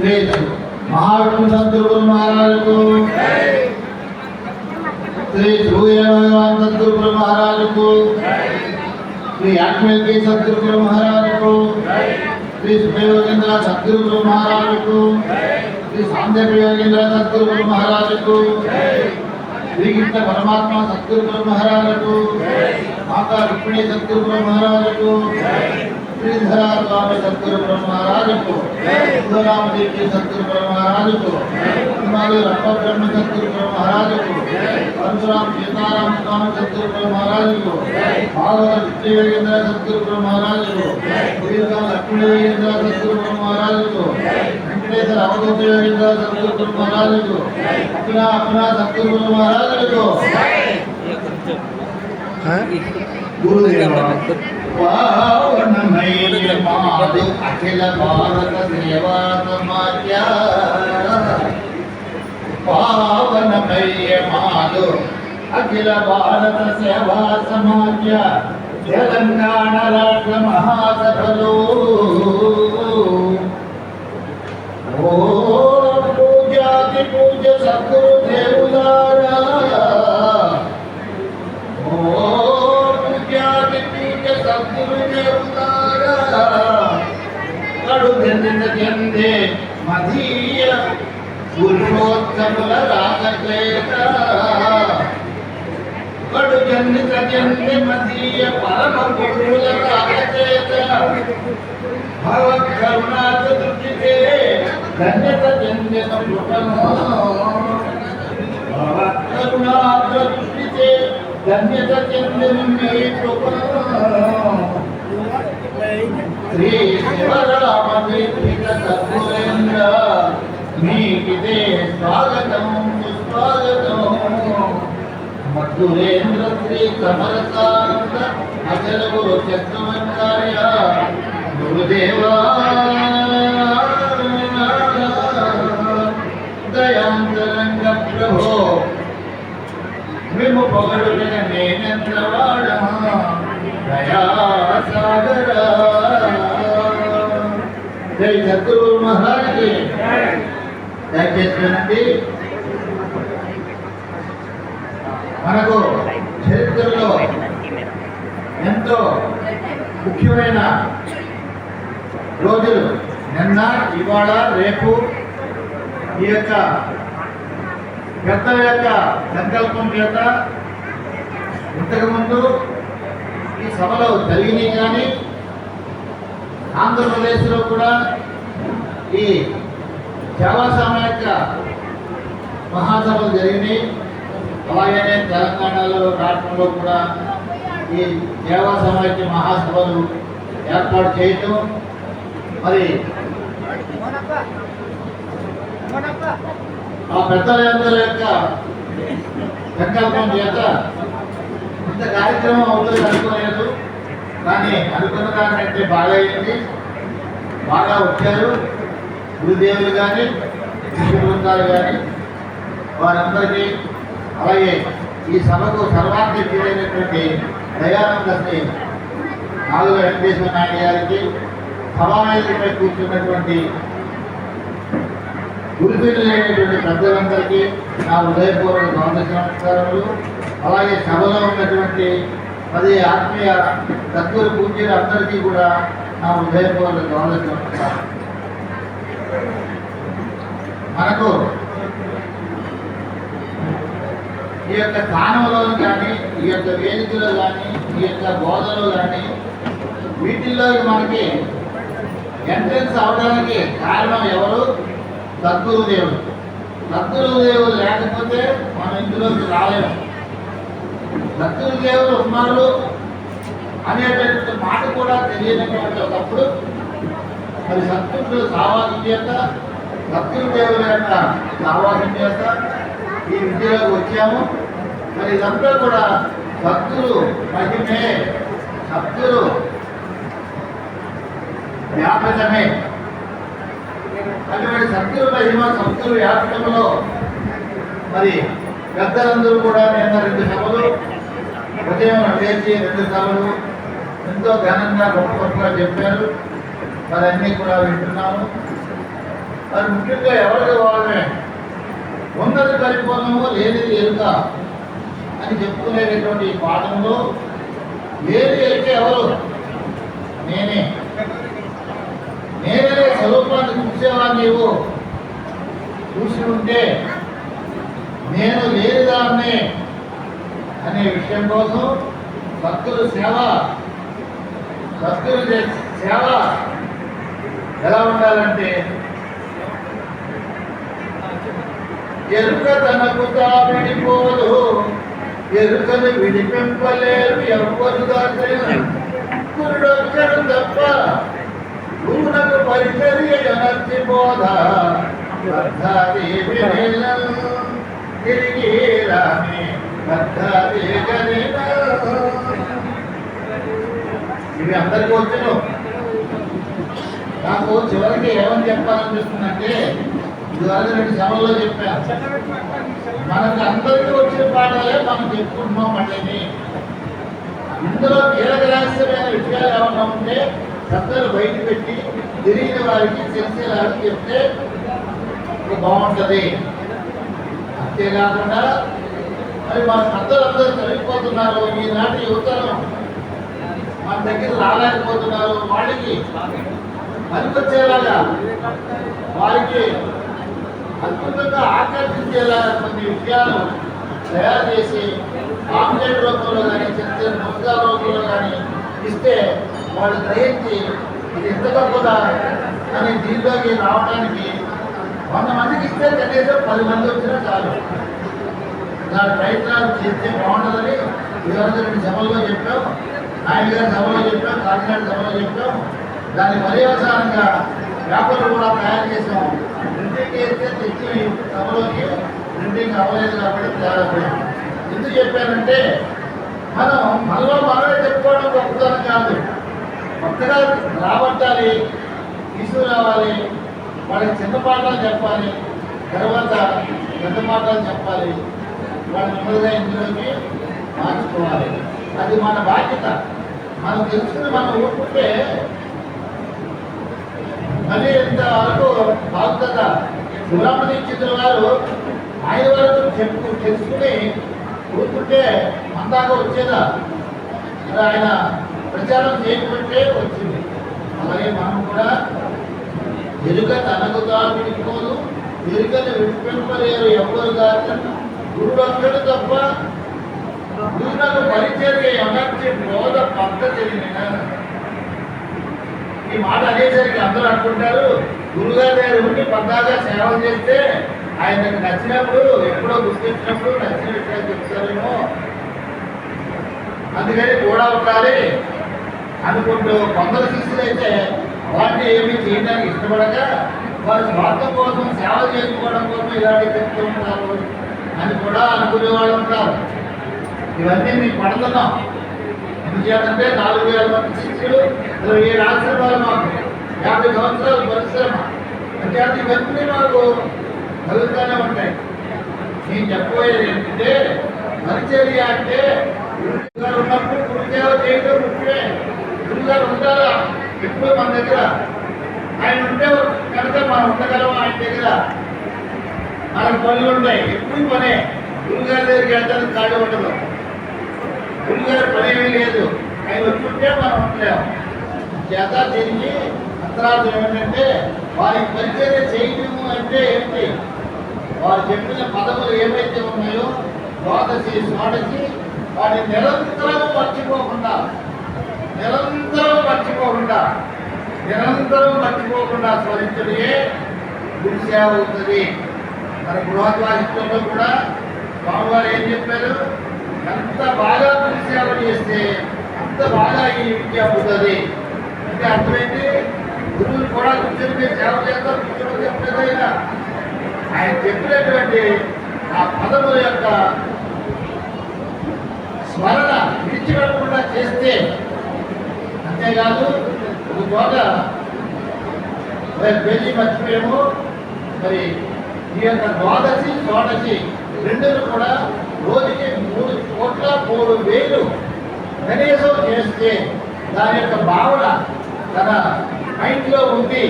మహావిష్ణు సద్గురు మహారాజుకు. శ్రీ సూర్య భగవాన్ సద్గురు మహారాజుకు. శ్రీ యాక్మల్కి సద్గురు మహారాజుకు. శ్రీ సుఖయోగేంద్ర సద్గురు మహారాజుకు. శ్రీ సాంద్రయోగేంద్ర సద్గురు మహారాజుకు. శ్రీకృష్ణ పరమాత్మ సద్గురు మహారాజుకు. మాతా రుక్మిణి సద్గురు మహారాజుకు. శ్రీధర స్వామి సద్గురు మహారాజుకు సుధరామదేవి సద్గురు మహారాజుకు హిమాలయ రప్ప బ్రహ్మ సద్గురు మహారాజుకు పరశురామ సీతారామ స్వామి సద్గురు మహారాజుకు భాగవత విద్యవేంద్ర సద్గురు మహారాజుకు శ్రీధర లక్ష్మీవేంద్ర సద్గురు మహారాజుకు వెంకటేశ్వర అవధూత యోగేంద్ర సద్గురు మహారాజుకు అప్నా అప్నా సద్గురు మహారాజుకు గురుదేవ పావనమైన మాదు అఖిల భారత సేవా సమాజ పావనమయ్య మాదు అఖిల భారత సేవా సమాజ తెలంగాణ రాష్ట్ర మహాసభలో పురుషోత్తముల రాగచేత కడు చెందిన చెందే మధీయ పరమ పురుషుల రాగచేత భగవత్ కరుణా చతుర్థితే ధన్యత చెందిన పుటము భగవత్ కరుణా చతుర్థితే ధన్యత చెందిన మీ కృపను శ్రీ శివరామదేవిక సద్గురేంద్ర మధురేంద్ర శ్రీ సమరసానంద అచల గురు చక్రవర్తార్య గురుదేవా దయాంతరంగ ప్రభో మేము పొగడుగా నేనెంతవాడ దయాసాగర జై సద్గురు మహారాజు దయచేసి మనకు చరిత్రలో ఎంతో ముఖ్యమైన రోజులు. నిన్న ఇవాళ రేపు ఈ యొక్క పెద్దల యొక్క సంకల్పం చేత ఇంతకుముందు ఈ సభలో జరిగినాయి కానీ ఆంధ్రప్రదేశ్లో కూడా ఈ సేవా యొక్క మహాసభలు జరిగినాయి. అలాగనే తెలంగాణలో రాష్ట్రంలో కూడా ఈ సేవా సమాఖ్య మహాసభలు ఏర్పాటు చేయటం. మరి ఆ పెద్దలందరి యొక్క సంకల్పం చేత ఇంత కార్యక్రమం అవుతుంది అనుకోలేదు. కానీ అనుకున్న దానికంటే బాగా అయింది. బాగా వచ్చారు. గురుదేవులు కానీ బృందాలు కానీ వారందరికీ అలాగే ఈ సభకు సర్వాధ్యక్షుడైనటువంటి దయానంద శ్రీ నాలుగు వెంకటేశ్వర నాయుడు గారికి సమావేశంపై కూర్చున్నటువంటి గురుపీఠులైనటువంటి పెద్దలందరికీ నా హృదయపూర్వక గౌరవ నమస్కారములు అలాగే సభలో ఉన్నటువంటి పది ఆత్మీయ సద్గురు పూజలు అందరికీ కూడా నా హృదయపూర్వక గౌరవ నమస్కారం మనకు ఈ యొక్క స్థానంలో కానీ ఈ యొక్క వేదికలో కానీ ఈ యొక్క బోధలో కానీ వీటిల్లో మనకి ఎంట్రన్స్ అవడానికి కారణం ఎవరు? సద్గురుదేవుడు దేవుడు. దేవుడు లేకపోతే మనం ఇందులోకి రాలేము. సద్గురుదేవుడు ఉన్నారు అనేటటువంటి మాట కూడా తెలియనటువంటి ఒకప్పుడు మరి సద్గురుడు సావాసం చేత సద్గురు దేవుడు యొక్క సావాసం చేత ఈ విద్యలోకి వచ్చాము. మరి ఇదంతా కూడా భక్తులు మహిమే భక్తులు వ్యాపకమే. అటువంటి సత్తుల మహిమ సత్తుల వ్యాపకంలో మరి పెద్దలందరూ కూడా నిన్న రెండు సభలు ఉదయం లేచి రెండు సభలు ఎంతో ఘనంగా గొప్ప గొప్పగా చెప్పారు. మరి అన్నీ కూడా వింటున్నాము. మరి ముఖ్యంగా ఎవరికి వాళ్ళమే ఉన్నది పరిపూర్ణము లేనిది ఎరుక అని చెప్పుకునేటటువంటి పాఠంలో లేని ఎరుక ఎవరు? నేనే. నేనే స్వరూపాన్ని చూసేవా నీవు. చూసి ఉంటే నేను లేనిదాన్నే అనే విషయం కోసం భక్తుల సేవ భక్తుల సేవ ఎలా ఉండాలంటే ఎరుక తనకు తా విడిపోదు ఎరుకను విడిపింపలేరు ఎవ్వరు దాచరు తప్ప గురునకు పరిచర్య జనర్చి బోధ. తిరిగి రామే. ఇవి అందరికీ వచ్చాను. నాకు చివరికి ఏమని చెప్పాలనిపిస్తుందంటే ఇదివరకు రెండు సభల్లో చెప్పాను మనకు అందరికీ వచ్చిన పాటలే మనం చెప్పుకుంటున్నాం మళ్ళీ ఇందులో కీలక రహస్యమైన విషయాలు ఏమన్నా ఉంటే శబ్దాలు బయట పెట్టి తెలియని వారికి తెలిసేలాగా చెప్తే బాగుంటది బాగుంటుంది. అంతేకాకుండా మరి మన పెద్దలు అందరూ చదివిపోతున్నారు ఈనాటి యువతరం మన దగ్గర రాలేకపోతున్నారు. వాళ్ళకి పనికొచ్చేలాగా వారికి అద్భుతంగా ఆకర్షించేలా కొన్ని విషయాలు తయారు చేసి ఆమ్లెట్ రూపంలో కానీ చిన్న చిన్న ముద్దా రూపంలో కానీ ఇస్తే వాళ్ళు గ్రహించి ఇది ఎంత గొప్పదా అని దీనిలోకి రావడానికి వంద మందికి ఇస్తే కనీసం పది మంది వచ్చినా చాలు. దాని ప్రయత్నాలు చేస్తే బాగుంటుందని ఈరోజు రెండు సభల్లో చెప్పాం నాయుడు గారి సభలో చెప్పాం కాకినాడ సభలో చెప్పాం. దాని పర్యవసానంగా పేపర్లు కూడా తయారు చేసాం ప్రింటింగ్ చేస్తే సభలోకి ప్రింటింగ్ అవ్వలేదు కాబట్టి తేడాపోయింది ఎందుకు చెప్పానంటే మనం మనలో మనమే చెప్పుకోవడం గొప్పతనం కాదు. కొత్తగా రాబట్టాలి తీసుకురావాలి వాళ్ళకి చిన్న పాఠాలు చెప్పాలి తర్వాత పెద్ద పాఠాలు చెప్పాలి వాళ్ళు నెమ్మదిగా ఇందులోకి మార్చుకోవాలి. అది మన బాధ్యత. మనం తెలుసుకుని మనం ఊరుకుంటే మళ్ళీ ఇంతవరకు బాధ్యత. శివరామదీక్షితుల వారు ఆయన వరకు చెప్పు తెలుసుకుని కూర్చుంటే అందాక వచ్చేదా? ఆయన ప్రచారం చేయకుంటే వచ్చింది. అలాగే మనం కూడా ఎరుక తనకు తాను విడిపోదు. ఎరుకని విడిపింపలేరు ఎవ్వరు కాదు గురుడు ఒక్కడు తప్ప గురువులకు పరిచర్య అనర్చి బోధ పద్ధతి ఈ మాట అనేసరికి అందరూ అనుకుంటారు గురుగారి దగ్గర ఉండి పద్దాగా సేవలు చేస్తే ఆయనకు నచ్చినప్పుడు ఎప్పుడో గుర్తించినప్పుడు నచ్చిన విషయాలు చెప్తారేమో. అందుకని కూడా ఉండాలి. అనుకుంటూ కొందరు శిష్యులు అయితే వాటిని ఏమీ చేయడానికి ఇష్టపడక వారి స్వార్థం కోసం సేవ చేసుకోవడం కోసం ఇలాంటి చెప్తూ ఉంటారు అని కూడా అనుకునే వాళ్ళు ఉంటారు. ఇవన్నీ మీకు పడుతున్నాం. ఎందుచేతంటే నాలుగు వేల మంది శిష్యులు ఇరవై ఏడు ఆశ్రమాలు మాకు. యాభై సంవత్సరాలు పరిశ్రమ. అంటే ఇవన్నీ మాకు కలుగుతూనే ఉంటాయి. నేను చెప్పబోయేది ఏంటంటే పరిచర్య అంటే గురుగారు ఉన్నప్పుడు గురుసేవ చేయడం ముఖ్యమే. గురుగారు ఉంటారా? ఎప్పుడు మన దగ్గర? ఆయన ఉంటే కనుక మనం ఉండగలం ఆయన దగ్గర? మనకు పనులు ఉంటాయి. ఎప్పుడు పనే? గురుగారి దగ్గరికి వెళ్ళడానికి ఖాళీ ఉండదు. గురుగారి పని ఏమీ లేదు. ఆయన వచ్చుంటే మనం ఉండలేము. చేత తిరిగి అంతరార్థం ఏమిటంటే వారికి పరిచర్య చేయటము అంటే ఏంటి వారు చెప్పిన పదములు ఏవైతే ఉన్నాయో ద్వాదశి స్వాదశి వాటిని నిరంతరం మర్చిపోకుండా నిరంతరం మర్చిపోకుండా నిరంతరం మర్చిపోకుండా స్మరించడే గురు సేవ అవుతుంది మన గృహద్వాసిత్వంలో కూడా స్వామివారు ఏం చెప్పారు? ఎంత బాగా గురు సేవ చేస్తే అంత బాగా ఈ విద్య అవుతుంది. అంటే అర్థమైతే గురువులు కూడా కూర్చొని మీరు సేవ చేస్తారు కూర్చొని చెప్పలేదైనా ఆయన చెప్పినటువంటి ఆ పదముల యొక్క స్మరణ విడిచిపెట్టకుండా చేస్తే అంతేకాదు ఒక చోట మరి పెళ్ళి మర్చిపోయాము. మరి ఈ యొక్క ద్వాదశి షోడశి రెండును కూడా రోజుకి మూడు కోట్ల మూడు వేలు కనీసం చేస్తే దాని యొక్క భావన తన మైండ్లో ఉంది